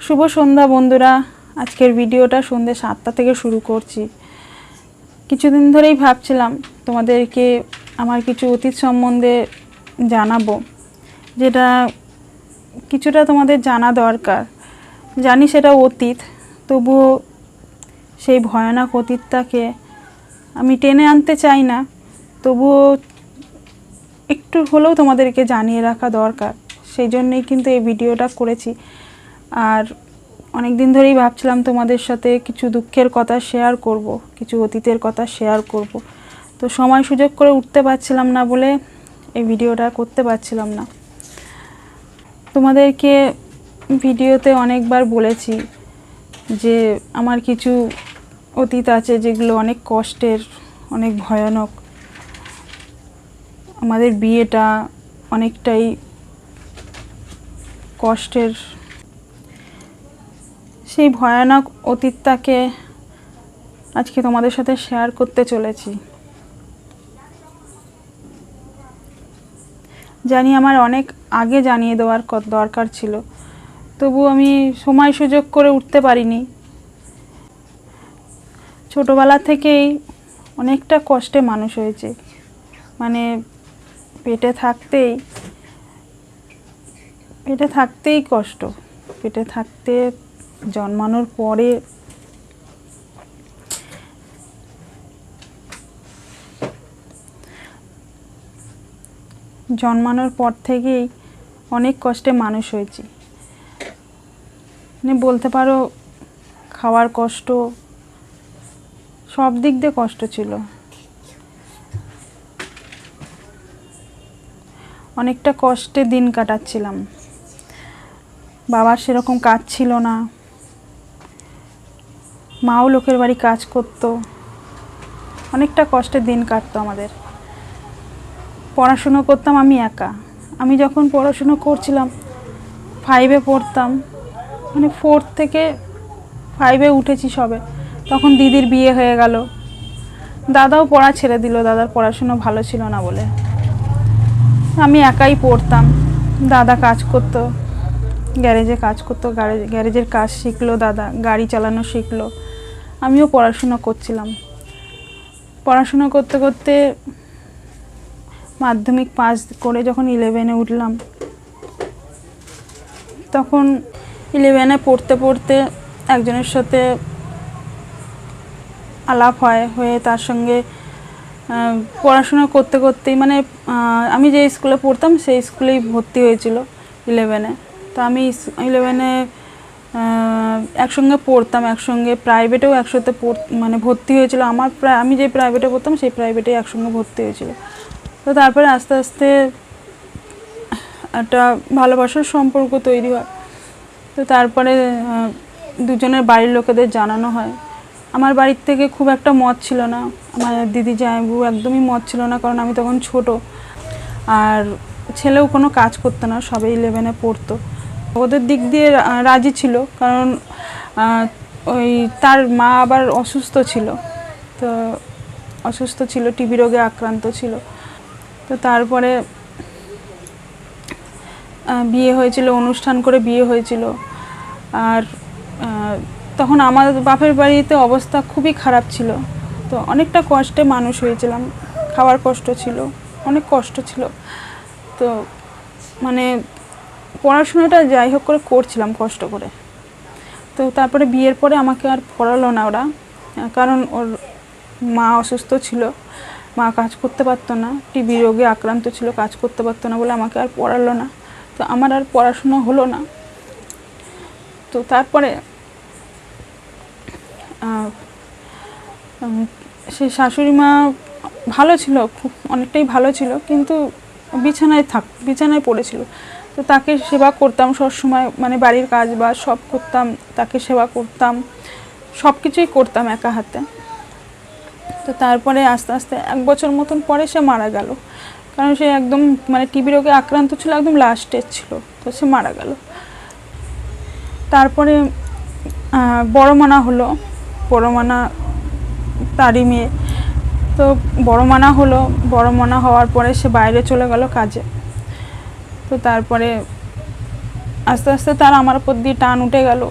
শুভ সন্ধ্যা বন্ধুরা। আজকের ভিডিওটা সন্ধ্যে সাতটা থেকে শুরু করছি। কিছুদিন ধরেই ভাবছিলাম তোমাদেরকে আমার কিছু অতীত সম্বন্ধে জানাব, যেটা কিছুটা তোমাদের জানা দরকার। জানি সেটা অতীত, তবুও সেই ভয়ানক অতীতটাকে আমি টেনে আনতে চাই না, তবুও একটু হলেও তোমাদেরকে জানিয়ে রাখা দরকার। সেই জন্যই কিন্তু এই ভিডিওটা করেছি। আর অনেক দিন ধরেই ভাবছিলাম তোমাদের সাথে কিছু দুঃখের কথা শেয়ার করব, কিছু অতীতের কথা শেয়ার করব। তো সময় সুযোগ করে উঠতে পারছিলাম না বলে এই ভিডিওটা করতে পারছিলাম না। তোমাদেরকে ভিডিওতে অনেকবার বলেছি যে আমার কিছু অতীত আছে যেগুলো অনেক কষ্টের, অনেক ভয়ানক। আমাদের বিয়েটা অনেকটাই কষ্টের সেই ভয়ানক অতীতটাকে আজকে তোমাদের সাথে শেয়ার করতে চলেছি। জানি আমার অনেক আগে জানিয়ে দেওয়ার দরকার ছিল। তবু আমি সময় সুযোগ করে উঠতে পারিনি। ছোটোবেলা থেকেই অনেকটা কষ্টে মানুষ হয়েছে। মানে পেটে থাকতেই পেটে থাকতেই কষ্ট। পেটে থাকতে জন্মানোর পরে জন্মানোর পর থেকেই অনেক কষ্টে মানুষ হয়েছি। মানে বলতে পারো, খাওয়ার কষ্ট সব দিক দিয়ে কষ্ট ছিল। অনেকটা কষ্টে দিন কাটাচ্ছিলাম। বাবার সেরকম কাজ ছিল না। মাও লোকের বাড়ি কাজ করতো। অনেকটা কষ্টের দিন কাটতো আমাদের। পড়াশুনো করতাম আমি একা। আমি যখন পড়াশুনো করছিলাম ফাইভে পড়তাম মানে ফোর থেকে ফাইভে উঠেছি সবে। তখন দিদির বিয়ে হয়ে গেল। দাদাও পড়া ছেড়ে দিল, দাদার পড়াশুনো ভালো ছিল না বলে। আমি একাই পড়তাম। দাদা কাজ করতো, গ্যারেজে কাজ করতো, গ্যারেজ- গ্যারেজের কাজ শিখলো দাদা, গাড়ি চালানো শিখলো। আমিও পড়াশুনো করছিলাম। পড়াশুনো করতে করতে মাধ্যমিক পাস করে যখন ইলেভেনে উঠলাম, তখন ইলেভেনে পড়তে পড়তে একজনের সাথে আলাপ হয়, হয়ে তার সঙ্গে পড়াশোনা করতে করতেই মানে আমি যে স্কুলে পড়তাম সেই স্কুলেই ভর্তি হয়েছিল ইলেভেনে তো আমি ইলেভেনে একসঙ্গে পড়তাম, একসঙ্গে প্রাইভেটেও একসাথে পড় মানে ভর্তি হয়েছিল। আমার প্রায় আমি যে প্রাইভেটে পড়তাম, সেই প্রাইভেটে একসঙ্গে ভর্তি হয়েছিল। তো তারপরে আস্তে আস্তে একটা ভালোবাসার সম্পর্ক তৈরি হয়। তো তারপরে দুজনের বাড়ির লোকেদের জানানো হয়। আমার বাড়ির থেকে খুব একটা মত ছিল না। আমার দিদি জামাইবু একদমই মত ছিল না, কারণ আমি তখন ছোট। আর ছেলেও কোনো কাজ করতো না, সবাই ইলেভেনে পড়তো। ওদের দিক দিয়ে রাজি ছিল, কারণ ওই তার মা আবার অসুস্থ ছিল। তো অসুস্থ ছিল, টিবি রোগে আক্রান্ত ছিল। তো তারপরে বিয়ে হয়েছিল, অনুষ্ঠান করে বিয়ে হয়েছিল। আর তখন আমার বাপের বাড়িতে অবস্থা খুবই খারাপ ছিল। তো অনেকটা কষ্টে মানুষ হয়েছিলাম, খাওয়ার কষ্ট ছিল, অনেক কষ্ট ছিল। তো মানে পড়াশোনাটা যাই হোক করে করছিলাম কষ্ট করে। তো তারপরে বিয়ের পরে আমাকে আর পড়ালো না ওরা, কারণ ওর মা অসুস্থ ছিল, মা কাজ করতে পারতো না, টিবি রোগে আক্রান্ত ছিল, কাজ করতে পারতো না বলে আমাকে আর পড়ালো না। তো আমার আর পড়াশোনা হলো না। তো তারপরে সেই শাশুড়ি মা ভালো ছিল, খুব অনেকটাই ভালো ছিল, কিন্তু বিছানায় থাক, বিছানায় পড়েছিল। তো তাকে সেবা করতাম সবসময় মানে বাড়ির কাজ বা সব করতাম, তাকে সেবা করতাম সব কিছুই করতাম একা হাতে। তো তারপরে আস্তে আস্তে এক বছর মতন পরে সে মারা গেল। কারণ সে একদম মানে টিবি রোগে আক্রান্ত ছিল, একদম লাস্টের ছিল, তো সে মারা গেল। তারপরে বড় মানা হলো বড় মানা তারই মেয়ে। তো বড় মানা হলো বড় মানা হওয়ার পরে সে বাইরে চলে গেল কাজে। তো তারপরে আস্তে আস্তে তার আমার উপর দিয়ে টান উঠে গেল।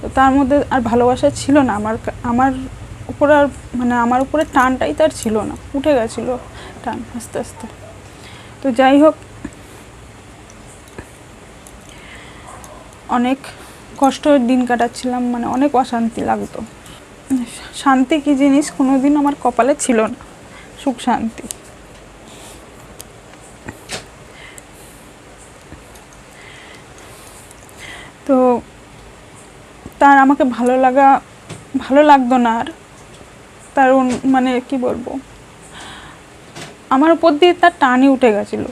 তো তার মধ্যে আর ভালোবাসা ছিল না। আমার আমার উপর আর মানে আমার উপরে টানটাই তার ছিল না। উঠে গেছিল টান আস্তে আস্তে। তো যাই হোক, অনেক কষ্ট দিন কাটাচ্ছিলাম মানে অনেক অশান্তি লাগতো। শান্তি কি জিনিস? কোনো কোনোদিন আমার কপালে ছিল না। সুখ শান্তি তো তার আমাকে ভালো লাগা, ভালো লাগতো না আর। তার মানে কি বলব? আমার উপর দিয়ে তার টানই উঠে গেছিল।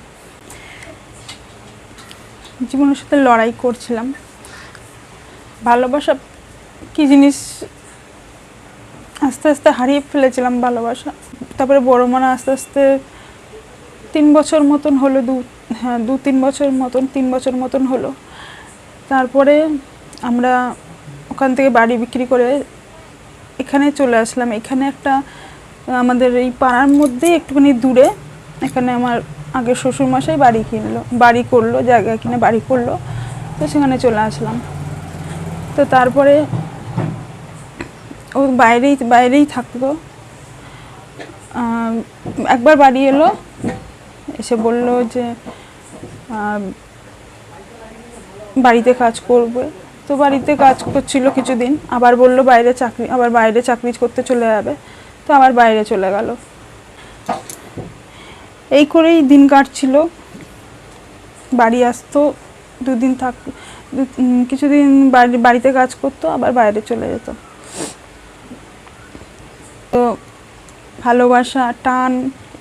জীবনের সাথে লড়াই করছিলাম। ভালোবাসা কি জিনিস? আস্তে আস্তে হারিয়ে ফেলেছিলাম ভালোবাসা। তারপরে বড় মানে আস্তে আস্তে তিন বছর মতন হলো, দু হ্যাঁ দু, তিন বছর মতন, তিন বছর মতন হলো। তারপরে আমরা ওখান থেকে বাড়ি বিক্রি করে এখানে চলে আসলাম। এখানে একটা, আমাদের এই পাড়ার মধ্যেই একটুখানি দূরে, এখানে আমার আগে শ্বশুরমশাই বাড়ি কিনলো, বাড়ি করল, জায়গা কিনে বাড়ি করল, তো সেখানে চলে আসলাম। তো তারপরে ও বাইরেই বাইরেই থাকতো একবার বাড়ি এলো, এসে বলল যে বাড়িতে কাজ করবে। তো বাড়িতে কাজ করছিল কিছুদিন, আবার বলল বাইরে চাকরি, আবার বাইরে চাকরি করতে চলে যাবে, তো আবার বাইরে চলে গেল। এই করেই দিন কাটছিল। বাড়ি আসতো, দুদিন থাক কিছুদিন বাড়ি, বাড়িতে কাজ করতো, আবার বাইরে চলে যেত। তো ভালোবাসা, টান,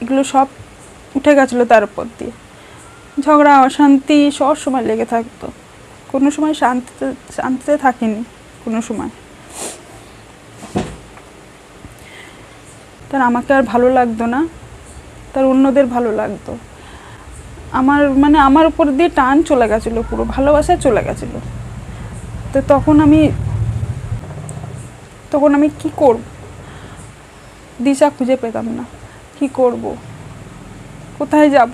এগুলো সব উঠে গেছিল তার উপর দিয়ে। ঝগড়া, অশান্তি সব সময় লেগে থাকতো। কোনো সময় শান্তিতে শান্তিতে থাকিনি, কোনো সময়। তার আমাকে আর ভালো লাগতো না, তার অন্যদের ভালো লাগতো। আমার মানে আমার উপর দিয়ে টান চলে গেছিল, পুরো ভালোবাসা চলে গেছিল। তো তখন আমি তখন আমি কি করব? দিশা খুঁজে পেতাম না, কি করব? কোথায় যাব?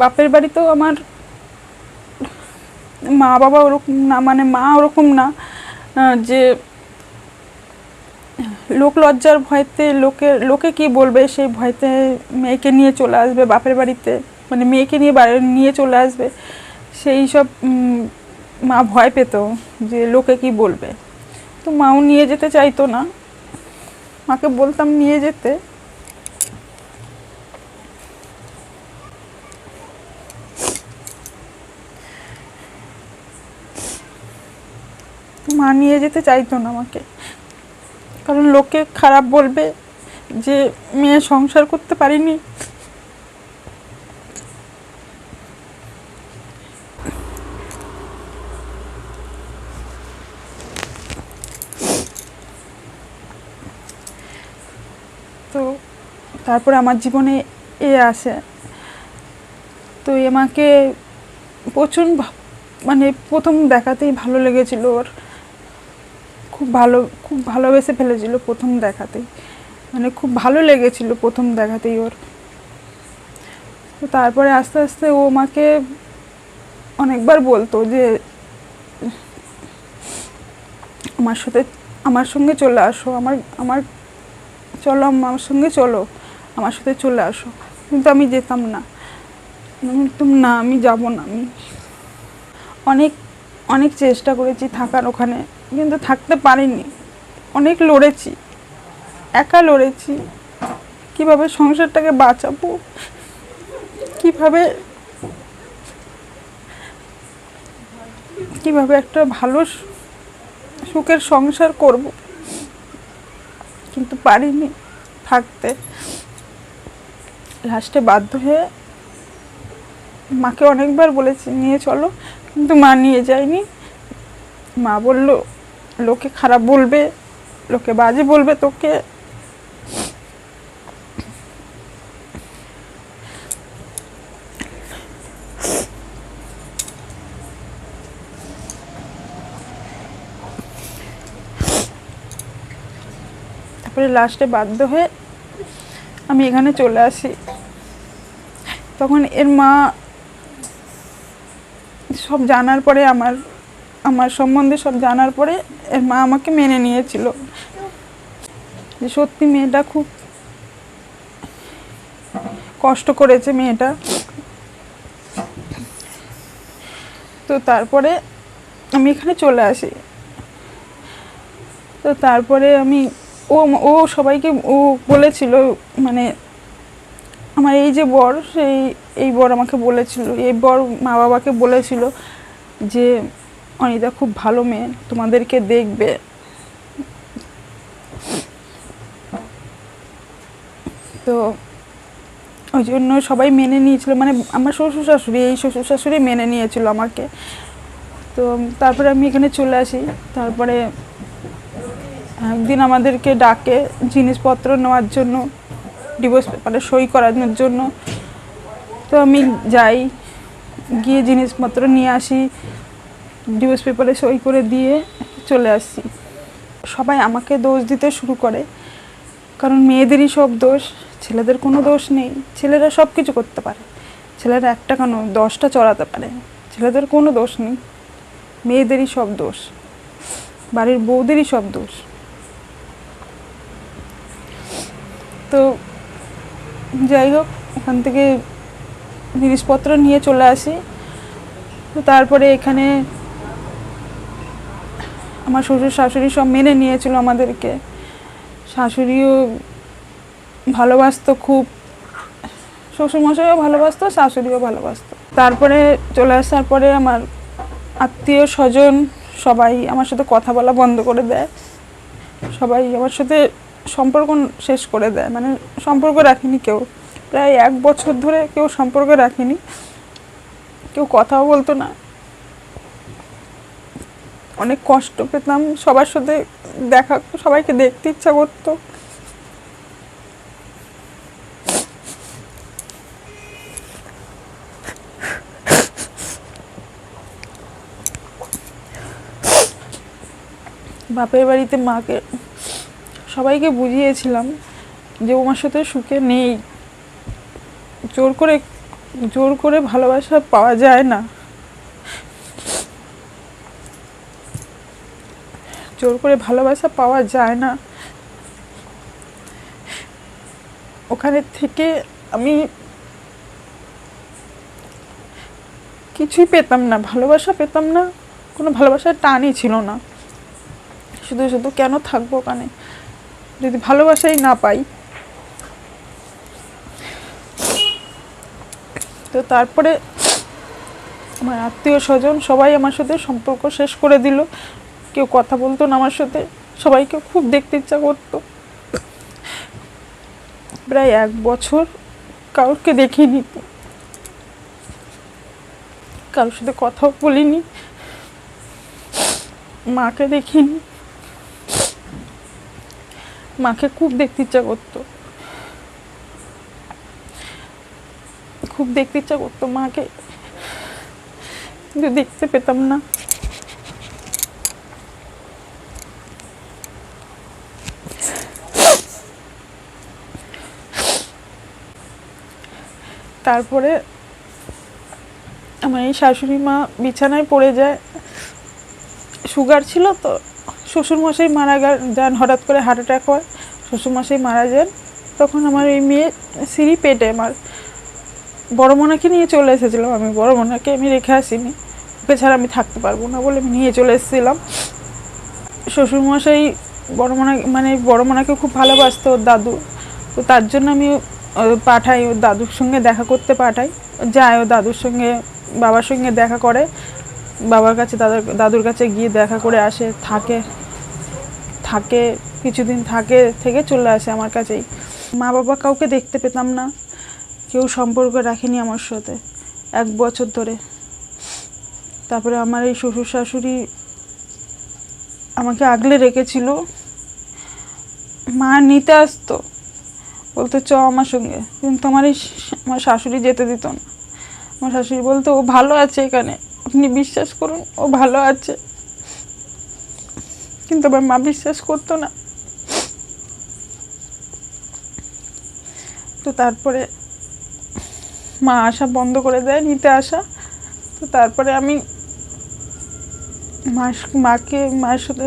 বাপের বাড়িতেও আমার মা বাবা ওরকম না মানে মা ওরকম না যে লোক লজ্জার ভয়তে লোকে লোকে কি বলবে সেই ভয়তে মেয়েকে নিয়ে চলে আসবে বাপের বাড়িতে মানে মেয়েকে নিয়ে বাড়ি, নিয়ে চলে আসবে, সেই সব মা ভয় পেত যে লোকে কি বলবে। তো মাও নিয়ে যেতে চাইতো না, মাকে বলতাম নিয়ে যেতে। মা নিয়ে যেতে চাইতো না আমাকে। কারণ লোকে খারাপ বলবে যে মেয়ে সংসার করতে পারিনি। তো তারপরে আমার জীবনে এ আসে। তো আমাকে প্রচুর মানে প্রথম দেখাতেই ভালো লেগেছিল ওর। খুব ভালো, খুব ভালোবেসে ফেলেছিল প্রথম দেখাতেই। মানে খুব ভালো লেগেছিল প্রথম দেখাতেই ওর। তো তারপরে আস্তে আস্তে ও আমাকে অনেকবার বলতো যে, আমার সাথে, আমার সঙ্গে চলে আসো, আমার আমার, চলো, আমার সঙ্গে চলো, আমার সাথে চলে আসো। কিন্তু আমি যেতাম না। বলতাম, না, আমি যাব না, আমি অনেক অনেক চেষ্টা করেছি থাকার ওখানে। কিন্তু থাকতে পারিনি। অনেক লড়েছি, একা লড়েছি। কীভাবে সংসারটাকে বাঁচাবো? কীভাবে কীভাবে একটা ভালো সুখের সংসার করব? কিন্তু পারিনি থাকতে। লাস্টে বাধ্য হয়ে মাকে অনেকবার বলেছি, নিয়ে চলো। কিন্তু মা নিয়ে যায়নি। মা বলল লোকে খারাপ বলবে, লোকে বাজে বলবে তোকে। তারপরে লাস্টে বাধ্য হয়ে আমি এখানে চলে আসি। তখন এর মা সব জানার পরে আমার আমার সম্বন্ধে সব জানার পরে এর মা আমাকে মেনে নিয়েছিল। যে সত্যি মেয়েটা খুব কষ্ট করেছে মেয়েটা। তো তারপরে আমি এখানে চলে আসি। তো তারপরে আমি ও ও সবাইকে, ও বলেছিল মানে আমার এই যে বর, সেই, এই বর আমাকে বলেছিল, এই বর মা বাবাকে বলেছিল যে অনিতা খুব ভালো মেয়ে, তোমাদেরকে দেখবে। তো ওই জন্য সবাই মেনে নিয়েছিল মানে আমার শ্বশুর শাশুড়ি, এই শ্বশুর শাশুড়ি মেনে নিয়েছিল আমাকে। তো তারপরে আমি এখানে চলে আসি, তারপরে একদিন আমাদেরকে ডাকে জিনিসপত্র নেওয়ার জন্য ডিভোর্স পেপারে সই করানোর জন্য। তো আমি যাই, গিয়ে জিনিসপত্র নিয়ে আসি। ডিভোর্স পেপারে সই করে দিয়ে চলে আসছি। সবাই আমাকে দোষ দিতে শুরু করে, কারণ মেয়েদেরই সব দোষ, ছেলেদের কোনো দোষ নেই। ছেলেরা সব কিছু করতে পারে। ছেলেরা একটা কেন? দশটা চড়াতে পারে। ছেলেদের কোনো দোষ নেই। মেয়েদেরই সব দোষ। বাড়ির বউদেরই সব দোষ। তো যাই হোক ওখান থেকে জিনিসপত্র নিয়ে চলে আসি। তো তারপরে এখানে আমার শ্বশুর শাশুড়ি সব মেনে নিয়েছিল আমাদেরকে। শাশুড়িও ভালোবাসতো খুব। শ্বশুরমশাইও ভালোবাসতো, শাশুড়িও ভালোবাসতো। তারপরে চলে আসার পরে আমার আত্মীয় স্বজন সবাই আমার সাথে কথা বলা বন্ধ করে দেয়। সবাই আমার সাথে সম্পর্ক শেষ করে দেয়। মানে সম্পর্ক রাখেনি কেউ। প্রায় এক বছর ধরে কেউ সম্পর্ক রাখেনি। কেউ কথাও বলতো না। অনেক কষ্ট পেতাম, সবার সাথে দেখা, সবাইকে দেখতে ইচ্ছা করতো। বাপের বাড়িতে মাকে সবাইকে বুঝিয়েছিলাম যে ওমার সাথে সুখে নেই। জোর করে জোর করে ভালোবাসা পাওয়া যায় না। জোর করে ভালোবাসা পাওয়া যায় না। ওখানে থেকে আমি কিছুই পেতাম না, ভালোবাসা পেতাম না, কোনো ভালোবাসার টানই ছিল না। শুধু শুধু কেন থাকব ওখানে? যদি ভালোবাসাই না পাই। তো তারপরে আমার আত্মীয় স্বজন সবাই আমার সাথে সম্পর্ক শেষ করে দিল। কেউ কথা বলতো না আমার সাথে। সবাইকে খুব দেখতে ইচ্ছা করতো। প্রায় এক বছর কাউকে দেখিনি কারোর সাথে কথাও বলিনি। মাকে দেখিনি। মাকে খুব দেখতে ইচ্ছা করতো। খুব দেখতে ইচ্ছা করতো মাকে। কিন্তু দেখতে পেতাম না। তারপরে আমার এই শাশুড়ি মা বিছানায় পড়ে যায়। সুগার ছিল তো, শ্বশুরমশাই মারা যান, হঠাৎ করে হার্ট অ্যাটাক হয়, শ্বশুরমশাই মারা যান। তখন আমার এই মেয়ে সিঁড়ি পেটে আমার বড় মোনাকে নিয়ে চলে এসেছিলাম আমি, বড় মোনাকে আমি রেখে আসিনি। ওকে ছাড়া আমি থাকতে পারব না বলে আমি নিয়ে চলে এসেছিলাম। শ্বশুরমশাই বড় মোনা মানে বড় মোনাকে খুব ভালোবাসতো ওর দাদু। তো তার জন্য আমি পাঠাই ওর দাদুর সঙ্গে দেখা করতে পাঠাই যায় ও দাদুর সঙ্গে, বাবার সঙ্গে দেখা করে। বাবার কাছে, দাদার, দাদুর কাছে গিয়ে দেখা করে আসে, থাকে থাকে, কিছুদিন থাকে, থেকে চলে আসে আমার কাছেই। মা বাবা কাউকে দেখতে পেতাম না, কেউ সম্পর্ক রাখেনি আমার সাথে, এক বছর ধরে। তারপরে আমার এই শ্বশুর শাশুড়ি আমাকে আগলে রেখেছিল। মা নিতে আসতো। বলতো, চ আমার সঙ্গে। কিন্তু আমার আমার শাশুড়ি যেতে দিত না। আমার শাশুড়ি বলতো, ও ভালো আছে এখানে। আপনি বিশ্বাস করুন, ও ভালো আছে। কিন্তু আমার মা বিশ্বাস করতো না। তো তারপরে মা আসা বন্ধ করে দেয় নিতে আসা। তো তারপরে আমি মাস, মাকে, মায়ের সাথে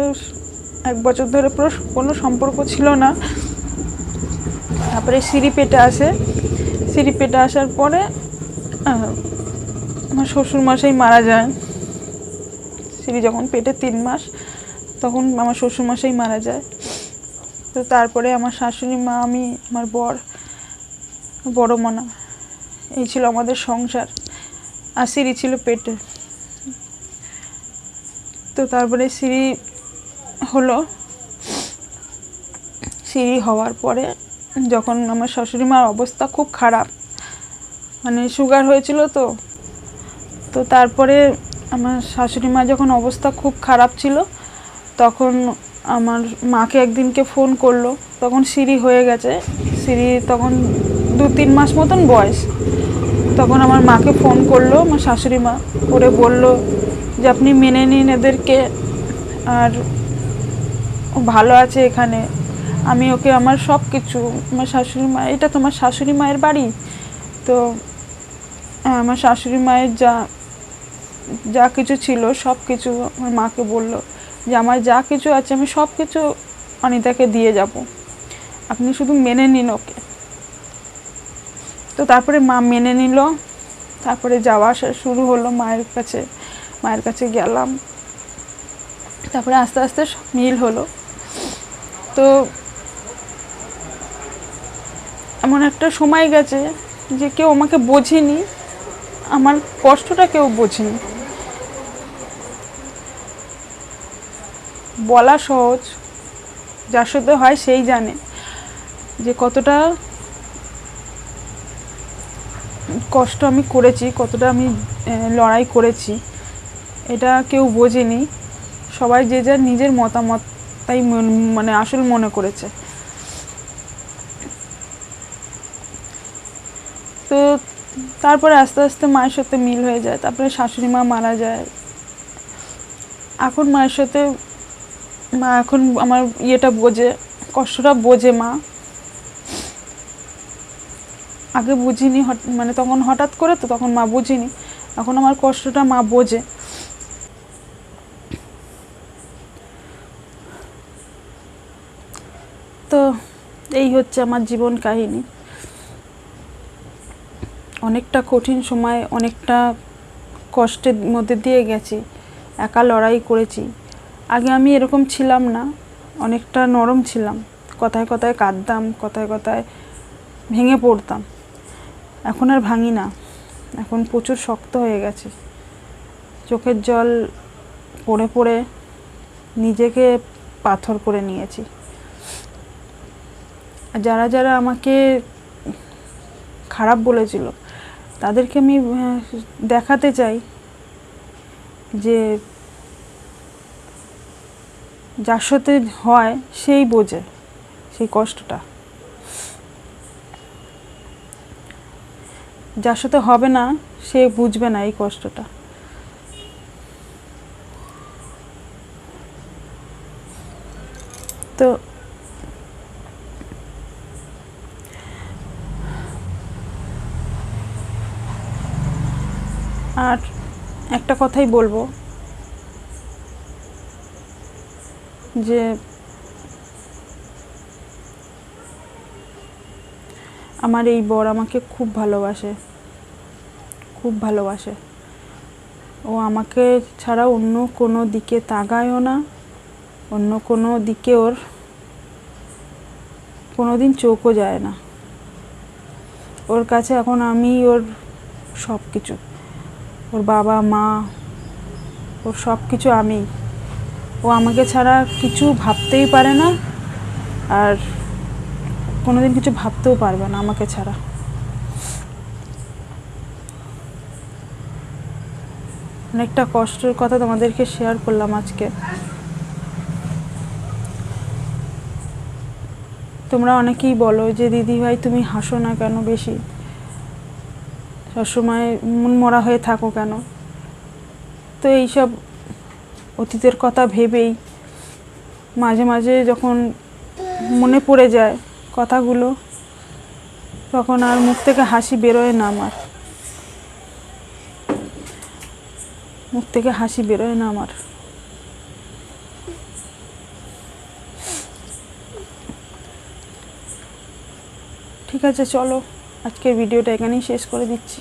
এক বছর ধরে পুরো কোনো সম্পর্ক ছিল না। তারপরে সিঁড়ি পেটে আসে সিঁড়ি পেটে আসার পরে আমার শ্বশুর মশাই মারা যায় সিঁড়ি যখন পেটে তিন মাস, তখন আমার শ্বশুর মশাই মারা যায়। তো তারপরে আমার শাশুড়ি মা, আমি, আমার বর, বড় মনা, এই ছিল আমাদের সংসার। আর সিঁড়ি ছিল পেটে। তো তারপরে সিঁড়ি হলো। সিঁড়ি হওয়ার পরে যখন আমার শাশুড়ি মার অবস্থা খুব খারাপ মানে সুগার হয়েছিল তো তো তারপরে আমার শাশুড়ি মা যখন অবস্থা খুব খারাপ ছিল, তখন আমার মাকে একদিনকে ফোন করল, তখন সিঁড়ি হয়ে গেছে, সিঁড়ি তখন দু তিন মাস মতন বয়স, তখন আমার মাকে ফোন করল আমার শাশুড়ি মা করে বলল যে আপনি মেনে নিন এদেরকে, আর ভালো আছে এখানে আমি ওকে আমার সব কিছু আমার শাশুড়ি মা এটা তোমার শাশুড়ি মায়ের বাড়ি? তো হ্যাঁ, আমার শাশুড়ি মায়ের যা যা কিছু ছিল সব কিছু আমার মাকে বলল যে আমার যা কিছু আছে আমি সব কিছু অনিতাকে দিয়ে যাব। আপনি শুধু মেনে নিন ওকে। তো তারপরে মা মেনে নিল। তারপরে যাওয়া আসা শুরু হলো মায়ের কাছে মায়ের কাছে গেলাম। তারপরে আস্তে আস্তে মিল হলো। তো এমন একটা সময় গেছে যে কেউ আমাকে বোঝেনি, আমার কষ্টটা কেউ বোঝেনি। বলা সহজ, যার সাথে হয় সেই জানে যে কতটা কষ্ট আমি করেছি, কতটা আমি লড়াই করেছি, এটা কেউ বোঝেনি। সবাই যে যার নিজের মতামত তাই মানে আসল মনে করেছে। তো তারপরে আস্তে আস্তে মায়ের সাথে মিল হয়ে যায়। তারপরে শাশুড়ি মা মারা যায়। এখন মায়ের সাথে মা এখন আমার ইয়েটা বোঝে, কষ্টটা বোঝে মা। আগে বুঝিনি মানে তখন হঠাৎ করে তো তখন মা বুঝিনি। এখন আমার কষ্টটা মা বোঝে। তো এই হচ্ছে আমার জীবন কাহিনী। অনেকটা কঠিন সময়, অনেকটা কষ্টের মধ্যে দিয়ে গেছি, একা লড়াই করেছি। আগে আমি এরকম ছিলাম না, অনেকটা নরম ছিলাম। কথায় কথায় কাঁদতাম, কথায় কথায় ভেঙে পড়তাম। এখন আর ভাঙি না, এখন প্রচুর শক্ত হয়ে গেছে। চোখের জল পড়ে পড়ে নিজেকে পাথর করে নিয়েছি। যারা যারা আমাকে খারাপ বলেছিল তাদেরকে আমি দেখাতে চাই যে যার সাথে হয় সেই বোঝে, সেই কষ্টটা। যার সাথে হবে না, সে বুঝবে না এই কষ্টটা। তো আর একটা কথাই বলব। যে আমার এই বর আমাকে খুব ভালোবাসে। খুব ভালোবাসে। ও আমাকে ছাড়া অন্য কোনো দিকে তাকায়ও না। অন্য কোনো দিকে ওর কোনো দিন চোখও যায় না। ওর কাছে এখন আমি ওর সব কিছু ওর বাবা, মা, ওর সব কিছু আমি। ও আমাকে ছাড়া কিছু ভাবতেই পারে না আর কোনোদিন কিছু ভাবতেও পারবে না আমাকে ছাড়া। অনেকটা কষ্টের কথা তোমাদেরকে শেয়ার করলাম আজকে। তোমরা অনেকেই বলো যে, দিদি ভাই, তুমি হাসো না কেন বেশি? সবসময় মন মরা হয়ে থাকো কেন? তো এইসব অতীতের কথা ভেবেই মাঝে মাঝে যখন মনে পড়ে যায় কথাগুলো, তখন আর মুখ থেকে হাসি বেরোয় না আমার। মুখ থেকে হাসি বেরোয় না আমার। ঠিক আছে, চলো। আজকের ভিডিওটা এখানেই শেষ করে দিচ্ছি।